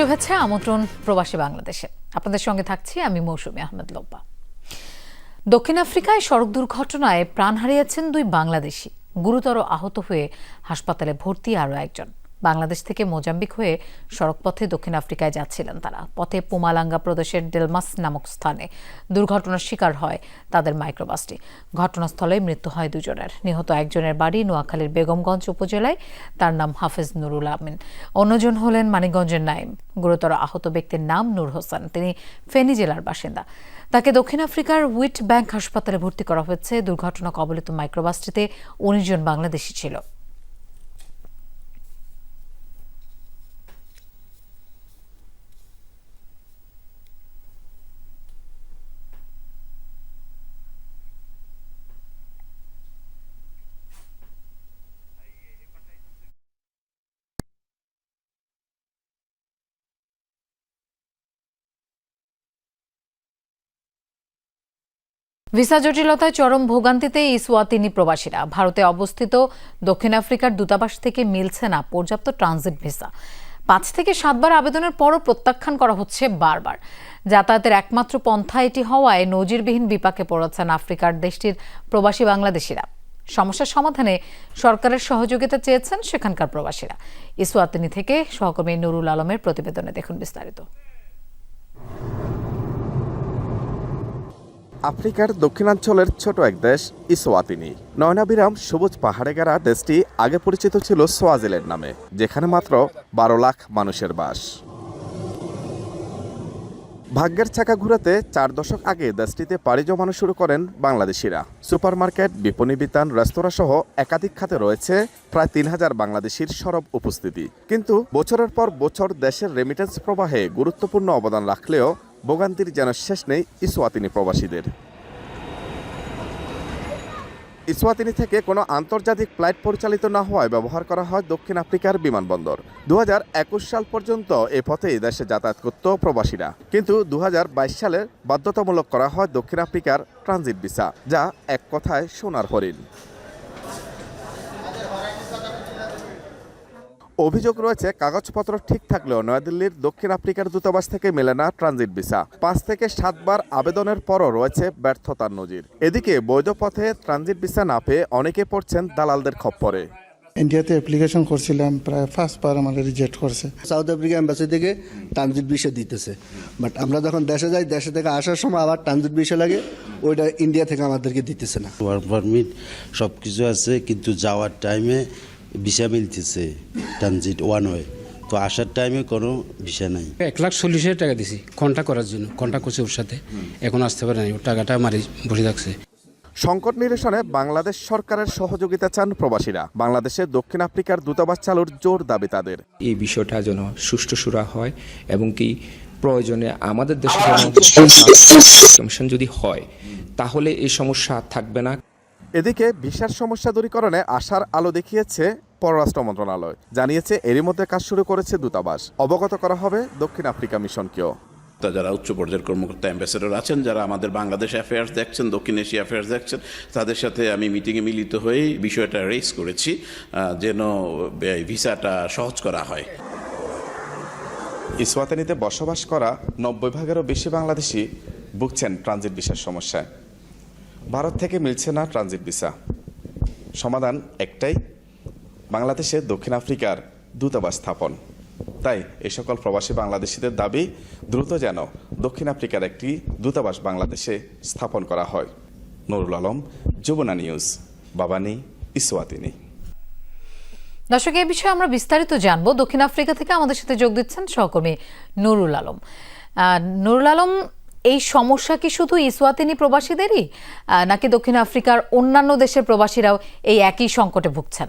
শুভেচ্ছা, আমন্ত্রণ প্রবাসী বাংলাদেশে। আপনাদের সঙ্গে থাকছি আমি মৌসুমী আহমেদ লোব্বা। দক্ষিণ আফ্রিকায় সড়ক দুর্ঘটনায় প্রাণ হারিয়েছেন দুই বাংলাদেশি। গুরুতর আহত হয়ে হাসপাতালে ভর্তি আরও একজন। বাংলাদেশ থেকে মোজাম্বিক হয়ে সড়কপথে দক্ষিণ আফ্রিকায় যাচ্ছিলেন তারা। পথে পুমালাঙ্গা প্রদেশের ডেলমাস নামক স্থানে দুর্ঘটনার শিকার হয় তাদের মাইক্রোবাসটি। ঘটনাস্থলে মৃত্যু হয় দুজনের। নিহত একজনের বাড়ি নোয়াখালীর বেগমগঞ্জ উপজেলায়। তার নাম হাফেজ নুরুল আমিন। অন্যজন হলেন মানিকগঞ্জের নাইম গুরুতর আহত ব্যক্তির নাম নূর হোসেন। তিনি ফেনী জেলার বাসিন্দা। তাকে দক্ষিণ আফ্রিকার উইট ব্যাংক হাসপাতালে ভর্তি করা হয়েছে। দুর্ঘটনা কবলিত মাইক্রোবাসটিতে উনিশ জন বাংলাদেশি ছিল। ভিসা জটিলতায় চরম ভোগান্তিতে ইসওয়াতিনি প্রবাসীরা। ভারতে অবস্থিত দক্ষিণ আফ্রিকার দূতাবাস থেকে মিলছে না পর্যাপ্ত ট্রানজিট ভিসা। পাঁচ থেকে সাতবার আবেদনের পরও প্রত্যাখ্যান করা হচ্ছে বারবার। যাতায়াতের একমাত্র পন্থা এটি হওয়ায় নজিরবিহীন বিপাকে পড়েছেন আফ্রিকার দেশটির প্রবাসী বাংলাদেশিরা। সমস্যার সমাধানে সরকারের সহযোগিতা চেয়েছেন সেখানকার প্রবাসীরা। ইসওয়াতিনি থেকে সহকর্মী নুরুল আলমের প্রতিবেদনে দেখুন বিস্তারিত। আফ্রিকার দক্ষিণাঞ্চলের ছোট এক দেশ ইসোয়াতিনি নয়নাবিরাম সবুজ পাহাড়ে গেরা দেশটি আগে পরিচিত ছিল সোয়াজিলের নামে, যেখানে মাত্র বারো লাখ মানুষের বাস। ভাগ্যের চাকা ঘুরাতে চার দশক আগে দেশটিতে পাড়ি জমানো শুরু করেন বাংলাদেশিরা। সুপারমার্কেট, বিপণী বিতান, রেস্তোরাঁ সহ একাধিক খাতে রয়েছে প্রায় তিন হাজার বাংলাদেশির সরব উপস্থিতি। কিন্তু বছরের পর বছর দেশের রেমিটেন্স প্রবাহে গুরুত্বপূর্ণ অবদান রাখলেও ভোগান্তির যেন শেষ নেই ইসোয়াতিনি প্রবাসীদের। ইসওয়াতিনি থেকে কোনো আন্তর্জাতিক ফ্লাইট পরিচালিত না হওয়ায় ব্যবহার করা হয় দক্ষিণ আফ্রিকার বিমানবন্দর। দু হাজার একুশ সাল পর্যন্ত এই পথেই দেশে যাতায়াত করত প্রবাসীরা। কিন্তু দু হাজার বাইশ সালে বাধ্যতামূলক করা হয় দক্ষিণ আফ্রিকার ট্রানজিট ভিসা, যা এক কথায় সোনার হরিণ। অভিযোগ রয়েছে কাগজপত্র ঠিক থাকলেও নয়াদিল্লির দক্ষিণ আফ্রিকার দূতাবাস থেকে মেলে না ট্রানজিট ভিসা। পাঁচ থেকে সাতবার আবেদনের পরও রয়েছে ব্যর্থতার নজির। এদিকে বৈধ পথে ট্রানজিট ভিসা না পেয়ে অনেকে পড়ছেন দালালদের খপ্পরে। ইন্ডিয়াতে অ্যাপ্লিকেশন করছিলাম প্রায় ফার্স্ট বার আমাদের রিজেক্ট করছে। সাউথ আফ্রিকা এম্বাসি থেকে ট্রানজিট ভিসা দিতেছে। বাট আমরা যখন দেশে যাই দেশে থেকে আসার সময় আবার ট্রানজিট ভিসা লাগে ওইটা ইন্ডিয়া থেকে আমাদেরকে দিতেছে না। ওয়ার্ক পারমিট সব কিছু আছে কিন্তু যাওয়ার টাইমে ভিসা মিলতেছে ট্রানজিট ওয়ান ওয়ে তো আসার টাইমে কোনো ভিসা নাই। এক লাখ চল্লিশ হাজার টাকা দিছি কন্ট্যাক্ট করার জন্য কন্ট্যাক্ট করছে ওর সাথে। এখন আসতে পারে নাই ওর টাকাটা মারি বসে থাকছে। সংকট নিরসনে বাংলাদেশ সরকারের সহযোগিতা চান প্রবাসীরা। বাংলাদেশে দক্ষিণ আফ্রিকার দূতাবাস চালুর জোর দাবি তাদের। এই বিষয়টা যেন সুষ্ঠু সুরা হয় এবং কি প্রয়োজনে আমাদের দেশে যদি হয় তাহলে এই সমস্যা আর থাকবে না। এদিকে ভিসার সমস্যা দূরীকরণে আশার আলো দেখিয়েছে পররাষ্ট্র মন্ত্রণালয়। জানিয়েছে এরই মধ্যে কাজ শুরু করেছে দূতাবাস। অবগত করা হবে দক্ষিণ আফ্রিকা মিশনকেও। তা যারা উচ্চ পর্যায়ের কর্মকর্তা অ্যাম্বাসেডর আছেন যারা আমাদের বাংলাদেশ অ্যাফেয়ার্স দেখছেন দক্ষিণ এশিয়া অ্যাফেয়ার্স দেখছেন তাদের সাথে আমি মিটিংয়ে মিলিত হয়ে বিষয়টা রেস করেছি যেন ভিসাটা সহজ করা হয়। ইসওয়াতানিতে বসবাস করা নব্বই ভাগেরও বেশি বাংলাদেশি ভুগছেন ট্রানজিট ভিসার সমস্যায়। ভারত থেকে মিলছে না ট্রানজিট ভিসা। সমাধান একটাই, বাংলাদেশে দক্ষিণ আফ্রিকার দূতাবাস স্থাপন। তাই এ সকল প্রবাসী বাংলাদেশিদের দাবি দ্রুত যেন দক্ষিণ আফ্রিকার একটি দূতাবাস বাংলাদেশে স্থাপন করা হয়। Nurul Alam Jamuna news, Mbabane, Eswatini. দর্শক এই বিষয়ে আমরা বিস্তারিত জানব। দক্ষিণ আফ্রিকা থেকে আমাদের সাথে যোগ দিচ্ছেন সহকর্মী নুরুল আলম। নুরুল আলম এই সমস্যা কি শুধু ইসওয়াতিনি প্রবাসীদেরই নাকি দক্ষিণ আফ্রিকার অন্যান্য দেশের প্রবাসীরাও এই একই সংকটে ভুগছেন?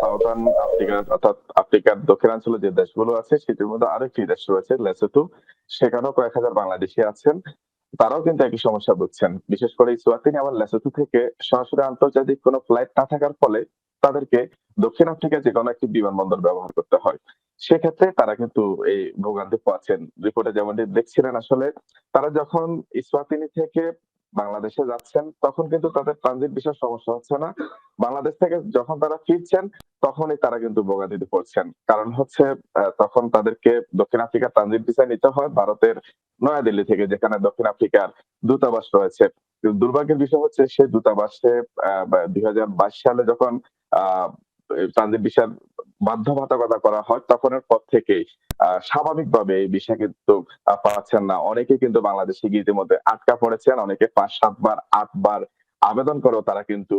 সাউথার্ন আফ্রিকা, অর্থাৎ আফ্রিকার দক্ষিণাঞ্চলে যে দেশগুলো আছে, সেটির মধ্যে আরেকটি দেশ রয়েছে লেসোথো সেখানেও কয়েক হাজার বাংলাদেশি আছেন। তারাও কিন্তু একই সমস্যা ভুগছেন। বিশেষ করে ইসওয়াতিনি আবার লেসোথো থেকে সরাসরি আন্তর্জাতিক কোনো ফ্লাইট না থাকার ফলে তাদেরকে দক্ষিণ আফ্রিকায় যে কোনো একটি বিমানবন্দর ব্যবহার করতে হয়। সেক্ষেত্রে তারা কিন্তু এই ভোগান্তি পাচ্ছেন রিপোর্টে যেমনটি দেখছিলেন আসলে, তারা যখন ইসওয়াতিনি থেকে বাংলাদেশে যাচ্ছেন, তখন কিন্তু তাদের ট্রানজিট বিষয় সমস্যা হচ্ছে না। বাংলাদেশ থেকে যখন তারা ফিরছেন, তখনই তারা কিন্তু ভোগান্তিতে পড়ছেন। কারণ হচ্ছে তখন তাদেরকে দক্ষিণ আফ্রিকার ট্রানজিট ভিসা নিতে হয় ভারতের নয়াদিল্লি থেকে, যেখানে দক্ষিণ আফ্রিকার দূতাবাস রয়েছে। দুর্ভাগ্যের বিষয় হচ্ছে সেই দূতাবাসে দুই হাজার বাইশ সালে যখন ট্রানজিট ভিসার বাধ্যবাধকতা করা হয় তখনের পর থেকে স্বাভাবিকভাবে এই বিষয় কিন্তু পাচ্ছেন না। অনেকে কিন্তু বাংলাদেশে গিয়ে ইতিমধ্যে আটকা পড়েছেন, অনেকে পাঁচ সাতবার আটবার আবেদন করেও তারা কিন্তু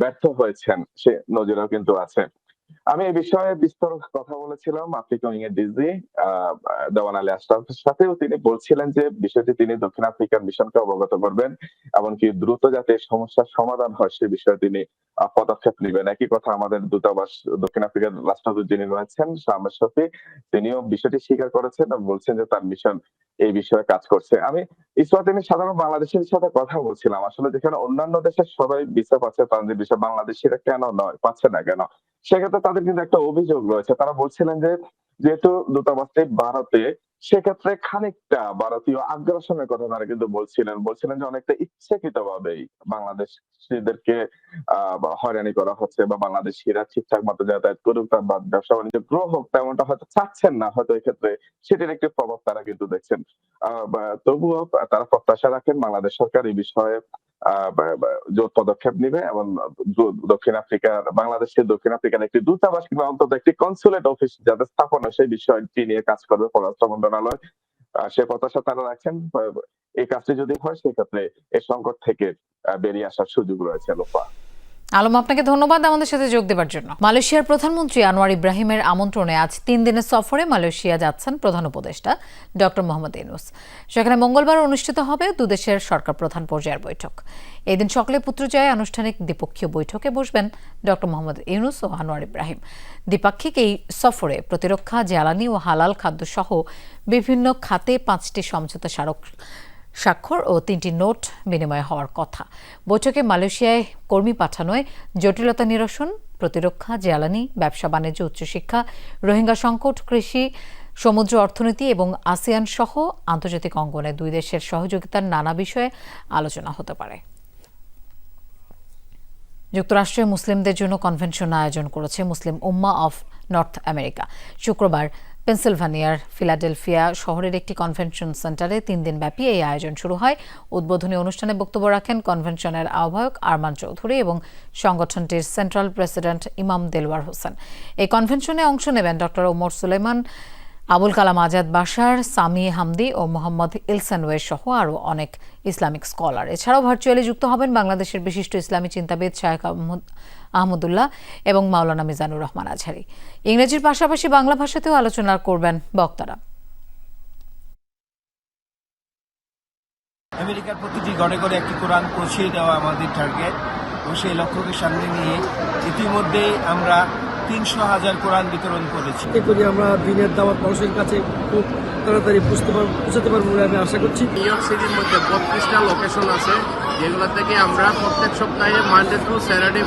ব্যর্থ হয়েছেন। সে নজিরও কিন্তু আছে। আমি এই বিষয়ে বিস্তর কথা বলেছিলাম আফ্রিকা উইং এর ডিজি দেওয়ান আলী আশরাফের সাথেও তিনি বলছিলেন যে বিষয়টি তিনি দক্ষিণ আফ্রিকার মিশনকে অবগত করবেন, এমনকি দ্রুত যাতে সমস্যার সমাধান হয় সে বিষয়ে তিনি পদক্ষেপ নেবেন। একই কথা আমাদের দূতাবাস, দক্ষিণ আফ্রিকার রাষ্ট্রদূত যিনি রয়েছেন, শামের শফি তিনিও বিষয়টি স্বীকার করেছেন এবং বলছেন যে তার মিশন এই বিষয়ে কাজ করছে। আমি ইসরাতিনি সাধারণ বাংলাদেশের সাথে কথা বলছিলাম। আসলে যেখানে অন্যান্য দেশের সবাই ভিসা পাচ্ছে ট্রানজিট ভিসা বাংলাদেশিরা কেন নয়, পাচ্ছে না কেন? সেক্ষেত্রে তাদের কিন্তু একটা অভিযোগ রয়েছে। তারা বলছিলেন যে যেহেতু দূতাবাসটি ভারতে সেক্ষেত্রে খানিকটা ভারতীয় আগ্রাসনের কথা তারা কিন্তু বলছিলেন। বলছিলেন যে অনেকটা ইচ্ছাকৃত ভাবেই বাংলাদেশিদেরকে হয়রানি করা হচ্ছে বা বাংলাদেশিরা ঠিকঠাক মতো যাতায়াত করুক তার ব্যবসা বাণিজ্য গ্রো হোক তেমনটা হয়তো চাচ্ছেন না। হয়তো এক্ষেত্রে সেটির একটি প্রভাব তারা কিন্তু দেখছেন। আহ, তবুও তারা প্রত্যাশা রাখেন বাংলাদেশ সরকার এই বিষয়ে পদক্ষেপ নিবে এবং দক্ষিণ আফ্রিকার বাংলাদেশের দক্ষিণ আফ্রিকার একটি দূতাবাস কিংবা অন্তত একটি কনসুলেট অফিস যাদের স্থাপন হয় সেই বিষয়টি নিয়ে কাজ করবে পররাষ্ট্র মন্ত্রণালয়। সে প্রত্যাশা তারা রাখছেন। এই কাজটি যদি হয়, সেক্ষেত্রে এই সংকট থেকে বেরিয়ে আসার সুযোগ রয়েছে লোপা আলম, আপনাকে ধন্যবাদ আমাদের সাথে যোগ দেওয়ার জন্য। মালয়েশিয়ার প্রধানমন্ত্রী আনোয়ার ইব্রাহিমের আমন্ত্রণে আজ তিন দিনের সফরে মালয়েশিয়া যাচ্ছেন প্রধান উপদেষ্টা ডক্টর মোহাম্মদ ইউনুস। সেখানে মঙ্গলবার অনুষ্ঠিত হবে দুদেশের সরকার প্রধান পর্যায়ের বৈঠক। এদিন সকালে পুত্রজয়ে আনুষ্ঠানিক দ্বিপক্ষীয় বৈঠকে বসবেন ডক্টর মোহাম্মদ ইউনুস ও আনোয়ার ইব্রাহিম। দ্বিপাক্ষিক এই সফরে প্রতিরক্ষা, জ্বালানি ও হালাল খাদ্য সহ বিভিন্ন খাতে পাঁচটি সমঝোতা স্মারক স্বাক্ষর ও তিনটি নোট বিনিময় হওয়ার কথা। বৈঠকে মালয়েশিয়ায় কর্মী পাঠানোয় জটিলতা নিরসন, প্রতিরক্ষা, জ্বালানি, ব্যবসা, বাণিজ্য, উচ্চশিক্ষা, রোহিঙ্গা সংকট, কৃষি, সমুদ্র অর্থনীতি এবং আসিয়ান সহ আন্তর্জাতিক অঙ্গনে দুই দেশের সহযোগিতার নানা বিষয়ে আলোচনা হতে পারে। যুক্তরাষ্ট্রে মুসলিমদের জন্য কনভেনশন আয়োজন করেছে মুসলিম উম্মা অফ নর্থ আমেরিকা। শুক্রবার পেনসিলভানিয়ার ফিলাডেলফিয়া শহরের একটি কনভেনশন সেন্টারে তিন দিন ব্যাপী এই আয়োজন শুরু হয়। উদ্বোধনী অনুষ্ঠানে বক্তব্য রাখেন কনভেনশনের আহ্বায়ক আরমান চৌধুরী এবং সংগঠনটির সেন্ট্রাল প্রেসিডেন্ট ইমাম দেলওয়ার হোসেন। এই কনভেনশনে অংশ নেবেন doctor Omar Suleiman Abul Kalam Azad Bashar, Sami Hamdi ও মোহাম্মদ ইলসানওয়ে সহ আরও অনেক ইসলামিক স্কলার। এছাড়াও ভার্চুয়ালি যুক্ত হবেন বাংলাদেশের বিশিষ্ট ইসলামী চিন্তাবিদ শায়েখ আহমদ আহমদুল্লাহ এবং মাওলানা মিজানুর রহমান আজহারি। ইংরেজির পাশাপাশি বাংলা ভাষাতেও আলোচনা করবেন বক্তারা। আমেরিকার প্রতিটি ঘরে ঘরে একটি কোরআন পৌঁছে দেওয়া আমাদের টার্গেট এবং সেই লক্ষ্যকে সামনে নিয়ে ইতিমধ্যে আমরা তিনশো হাজার কোরআন বিতরণ করেছি। এতে করি আমরা দিনের দাওয়াত মানুষের কাছে খুব তাড়াতাড়ি বুঝতে পারব পৌঁছাতে পারব বলে আমি আশা করছি। নিউ ইয়র্ক সিটির মধ্যে বত্রিশটা লোকেশন আছে যেগুলো থেকে আমরা প্রত্যেক সপ্তাহে Monday through Saturday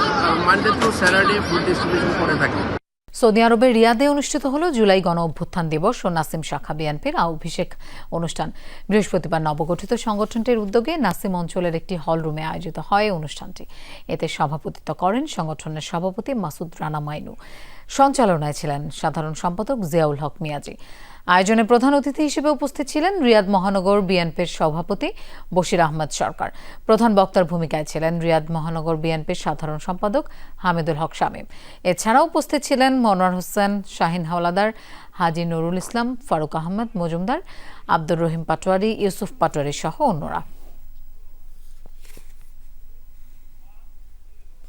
Monday through Saturday food distribution করে থাকি। সৌদি আরবের রিয়াদে অনুষ্ঠিত হল জুলাই গণ অভ্যুত্থান দিবস ও নাসিম শাখা বিএনপির অভিষেক অনুষ্ঠান। বৃহস্পতিবার নবগঠিত সংগঠনটির উদ্যোগে নাসিম অঞ্চলের একটি হল রুমে আয়োজিত হয় অনুষ্ঠানটি। এতে সভাপতিত্ব করেন সংগঠনের সভাপতি মাসুদ রানা মাইনু। সঞ্চালনায় ছিলেন সাধারণ সম্পাদক জিয়াউল হক মিয়াজি। আয়োজনে প্রধান অতিথি হিসেবে উপস্থিত ছিলেন রিয়াদ মহানগর বিএনপির সভাপতি বশির আহমদ সরকার। প্রধান বক্তার ভূমিকায় ছিলেন রিয়াদ মহানগর বিএনপির সাধারণ সম্পাদক হামিদুল হক শামীম। এছাড়াও উপস্থিত ছিলেন মনোয়ার হোসেন, শাহিন হাওলাদার, হাজি নুরুল ইসলাম, ফারুক আহমদ মজুমদার, আব্দুর রহিম পাটোয়ারি, ইউসুফ পাটোয়ারি সহ অন্যরা।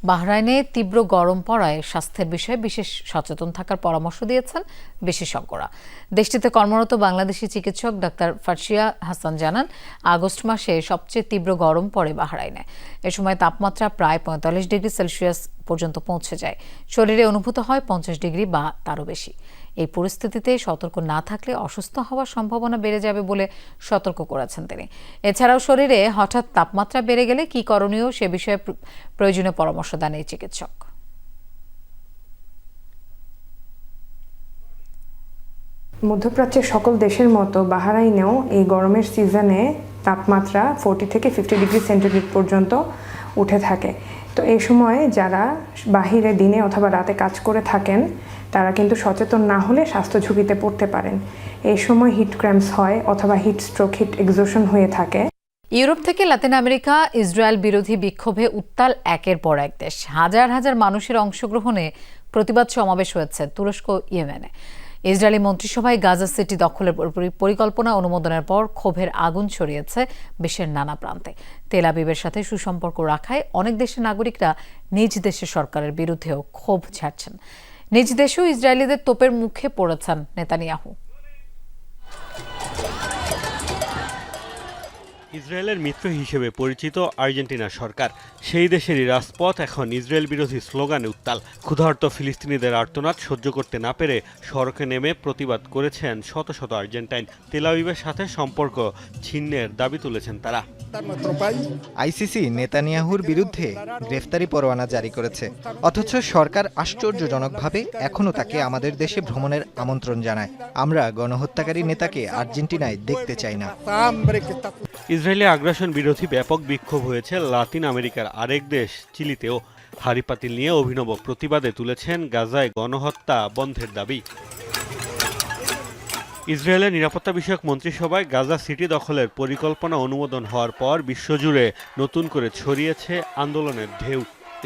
বাহরাইনে তীব্র গরম পড়ায় স্বাস্থ্যের বিষয়ে বিশেষ সচেতন থাকার পরামর্শ দিয়েছেন বিশেষজ্ঞরা। দেশটিতে কর্মরত বাংলাদেশি চিকিৎসক ডাক্তার ফার্সিয়া হাসান জানান, আগস্ট মাসে সবচেয়ে তীব্র গরম পড়ে বাহরাইনে। এ সময় তাপমাত্রা প্রায় পঁয়তাল্লিশ ডিগ্রি সেলসিয়াস পর্যন্ত পৌঁছে যায়। শরীরে অনুভূত হয় পঞ্চাশ ডিগ্রি বা তারও বেশি। এই পরিস্থিতিতে সতর্ক না থাকলে অসুস্থ হওয়ার সম্ভাবনা বেড়ে যাবে বলে সতর্ক করেছেন তিনি। এছাড়াও শরীরে হঠাৎ তাপমাত্রা বেড়ে গেলে কি করণীয় সে বিষয়ে প্রয়োজনীয় পরামর্শ দেন এই চিকিৎসক। মধ্যপ্রাচ্যের সকল দেশের মতো বাহারাইনেও এই গরমের সিজনে তাপমাত্রা ফোরটি থেকে ফিফটি ডিগ্রি সেন্টিগ্রেড পর্যন্ত উঠে থাকে। তো এই সময় যারা বাহিরে দিনে অথবা রাতে কাজ করে থাকেন তারা কিন্তু সচেতন না হলে স্বাস্থ্য ঝুঁকিতে পড়তে পারেন। এই সময় হিট ক্র্যাম্পস হয় অথবা হিট স্ট্রোক, হিট এক্সোশন হয়ে থাকে। ইউরোপ থেকে লাতিন আমেরিকা, ইসরায়েল বিরোধী বিক্ষোভে উত্তাল একের পর এক দেশ। হাজার হাজার মানুষের অংশগ্রহণে প্রতিবাদ সমাবেশ হয়েছে তুরস্ক ইয়েমেনে। ইসরায়েলি মন্ত্রিসভায় গাজা সিটি দখলের পরিকল্পনা অনুমোদনের পর ক্ষোভের আগুন ছড়িয়েছে বিশ্বের নানা প্রান্তে। তেল আবিবের সাথে সুসম্পর্ক রাখায় অনেক দেশের নাগরিকরা নিজ দেশের সরকারের বিরুদ্ধেও ক্ষোভ ছাড়ছেন নিজ দেশেও ইসরায়েলিদের তোপের মুখে পড়েছেন নেতানিয়াহু। ইসরায়েলের মিত্র হিসেবে পরিচিত আর্জেন্টিনা সরকার। সেই দেশেরই রাজপথ এখন ইসরায়েল বিরোধী স্লোগানে উত্তাল। ক্ষুধার্ত ফিলিস্তিনিদের আর্তনাদ সহ্য করতে না পেরে সড়কে নেমে প্রতিবাদ করেছেন শত শত আর্জেন্টাইন। তেলাবিবের সাথে সম্পর্ক ছিন্নের দাবি তুলেছেন তারা। আইসিসি নেতানিয়াহুর বিরুদ্ধে গ্রেফতারি পরোয়ানা জারি করেছে। অথচ সরকার আশ্চর্যজনকভাবে এখনও তাকে আমাদের দেশে ভ্রমণের আমন্ত্রণ জানায়। আমরা গণহত্যাকারী নেতাকে আর্জেন্টিনায় দেখতে চাই না। ইসরায়েলি আগ্রাসন বিরোধী ব্যাপক বিক্ষোভ হয়েছে লাতিন আমেরিকার আরেক দেশ, চিলিতেও। হারিপাতিল নিয়ে অভিনব প্রতিবাদে তুলেছেন গাজায় গণহত্যা বন্ধের দাবি। ইসরায়েলের নিরাপত্তা বিষয়ক মন্ত্রিসভায় গাজা সিটি দখলের পরিকল্পনা অনুমোদন হওয়ার পর বিশ্বজুড়ে নতুন করে ছড়িয়েছে আন্দোলনের ঢেউ।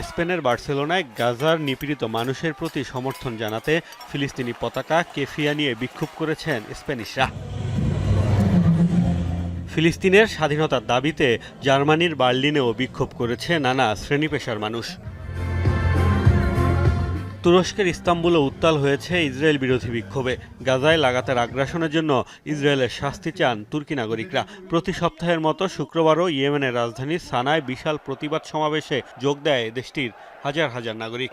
স্পেনের বার্সেলোনায় গাজার নিপীড়িত মানুষের প্রতি সমর্থন জানাতে ফিলিস্তিনি পতাকা কেফিয়া নিয়ে বিক্ষোভ করেছেন স্প্যানিশরা ফিলিস্তিনের স্বাধীনতার দাবিতে জার্মানির বার্লিনেও বিক্ষোভ করেছে নানা শ্রেণি পেশার মানুষ। তুরস্কের ইস্তাম্বুলে উত্তাল হয়েছে ইসরায়েল বিরোধী বিক্ষোভে। গাজায় লাগাতার আগ্রাসনের জন্য ইসরায়েলের শাস্তি চান তুর্কি নাগরিকরা। প্রতি সপ্তাহের মতো শুক্রবারও ইয়েমেনের রাজধানী সানায় বিশাল প্রতিবাদ সমাবেশে যোগ দেয় দেশটির হাজার হাজার নাগরিক।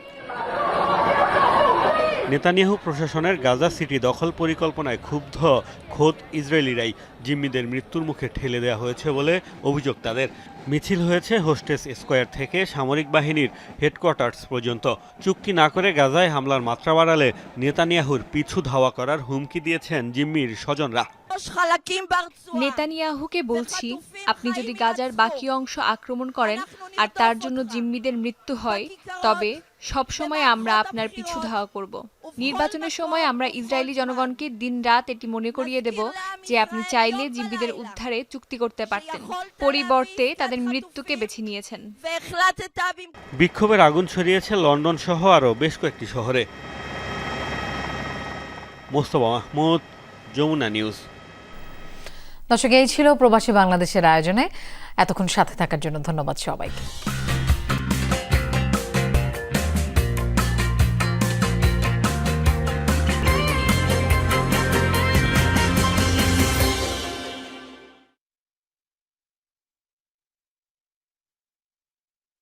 নেতানিয়াহু প্রশাসনের গাজা সিটি দখল পরিকল্পনায় ক্ষুব্ধ খোদ ইসরায়েলিরাই জিম্মিদের মৃত্যুর মুখে ঠেলে দেওয়া হয়েছে বলে অভিযোগ তাদের। মিছিল হয়েছে হোস্টেস স্কোয়ার থেকে সামরিক বাহিনীর হেডকোয়ার্টার্স পর্যন্ত। চুক্তি না করে গাজায় হামলার মাত্রা বাড়ালে নেতানিয়াহুর পিছু ধাওয়া করার হুমকি দিয়েছেন জিম্মির স্বজনরা। নেতানিয়াহুকে বলছি, আপনি যদি গাজার বাকি অংশ আক্রমণ করেন আর তার জন্য জিম্মিদের মৃত্যু হয়, তবে সব সময় আমরা আপনার পিছু ধাওয়া করব। নির্বাচনের সময় আমরা ইসরায়েলি জনগণকে দিনরাত এটি মনে করিয়ে দেব যে আপনি চাইলে জিম্মিদের উদ্ধারে চুক্তি করতে পারতেন। পরিবর্তে তাদের মৃত্যুকে বেছে নিয়েছেন। বিক্ষোভের আগুন ছড়িয়েছে লন্ডন সহ আরও বেশ কয়েকটি শহরে। মোস্তফা মাহমুদ যমুনা নিউজ। দর্শক এই ছিল প্রবাসী বাংলাদেশের আয়োজনে। এতক্ষণ সাথে থাকার জন্য ধন্যবাদ সবাইকে।